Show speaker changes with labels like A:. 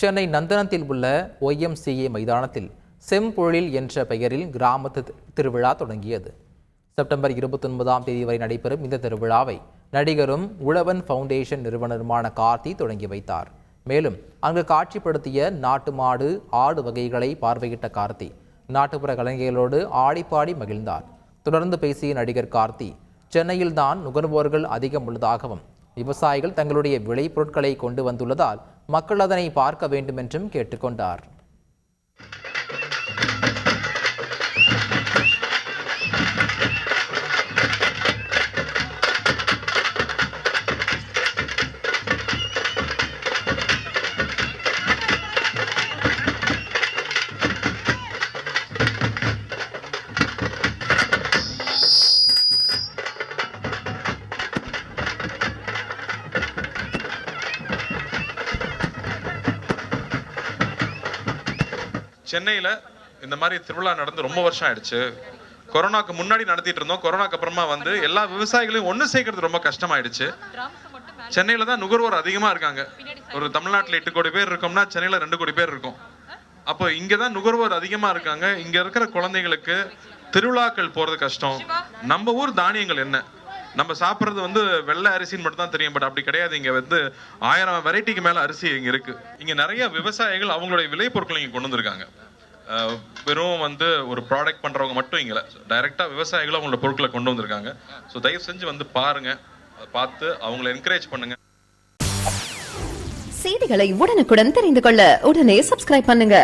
A: சென்னை நந்தனத்தில் உள்ள ஒய்எம்சிஏ மைதானத்தில் செம்பொழில் என்ற பெயரில் கிராமத்து திருவிழா தொடங்கியது. செப்டம்பர் இருபத்தொன்பதாம் தேதி வரை நடைபெறும் இந்த திருவிழாவை நடிகரும் உழவன் ஃபவுண்டேஷன் நிறுவனருமான கார்த்தி தொடங்கி வைத்தார். மேலும் அங்கு காட்சிப்படுத்திய நாட்டு மாடு ஆடு வகைகளை பார்வையிட்ட கார்த்தி நாட்டுப்புற கலைஞர்களோடு ஆடிப்பாடி மகிழ்ந்தார். தொடர்ந்து பேசிய நடிகர் கார்த்தி சென்னையில்தான் நுகர்வோர்கள் அதிகம் உள்ளதாகவும் விவசாயிகள் தங்களுடைய விளைபொருட்களை கொண்டு வந்துள்ளதால் மக்கள் அதனை பார்க்க வேண்டும் என்றும் கேட்டுக்கொண்டார்.
B: சென்னையில் இந்த மாதிரி திருவிழா நடந்து ரொம்ப வருஷம் ஆயிடுச்சு. கொரோனாக்கு முன்னாடி நடத்திட்டு இருந்தோம். கொரோனாக்கு அப்புறமா வந்து எல்லா விவசாயிகளையும் ஒன்று சேர்க்கறது ரொம்ப கஷ்டமாயிடுச்சு. சென்னையில் தான் நுகர்வோர் அதிகமாக இருக்காங்க. ஒரு தமிழ்நாட்டில் எட்டு கோடி பேர் இருக்கோம்னா சென்னையில் ரெண்டு கோடி பேர் இருக்கும். அப்போ இங்கே தான் நுகர்வோர் அதிகமாக இருக்காங்க. இங்கே இருக்கிற குழந்தைங்களுக்கு திருவிழாக்கள் போகிறது கஷ்டம். நம்ம ஊர் தானியங்கள் என்ன? நம்ம சாப்பிட்றது வந்து வெள்ளை அரிசின்னு மட்டும் தான் தெரியும் பட் அப்படி கிடையாது. இங்கே வந்து ஆயிரம் வெரைட்டிக்கு மேலே அரிசி இங்கே இருக்கு. இங்கே நிறைய விவசாயிகள் அவங்களுடைய விளைபொருட்களை இங்கே கொண்டு வந்திருக்காங்க. வெறும் வந்து ஒரு ப்ராடக்ட் பண்றவங்க மட்டும் இங்கே டைரெக்டாக விவசாயிகளும் அவங்களோட பொருட்களை கொண்டு வந்திருக்காங்க. ஸோ தயவு செஞ்சு வந்து பாருங்க. பார்த்து அவங்கள என்கரேஜ் பண்ணுங்க.
C: செய்திகளை உடனுக்குடன் தெரிந்து கொள்ள உடனே சப்ஸ்கிரைப் பண்ணுங்க.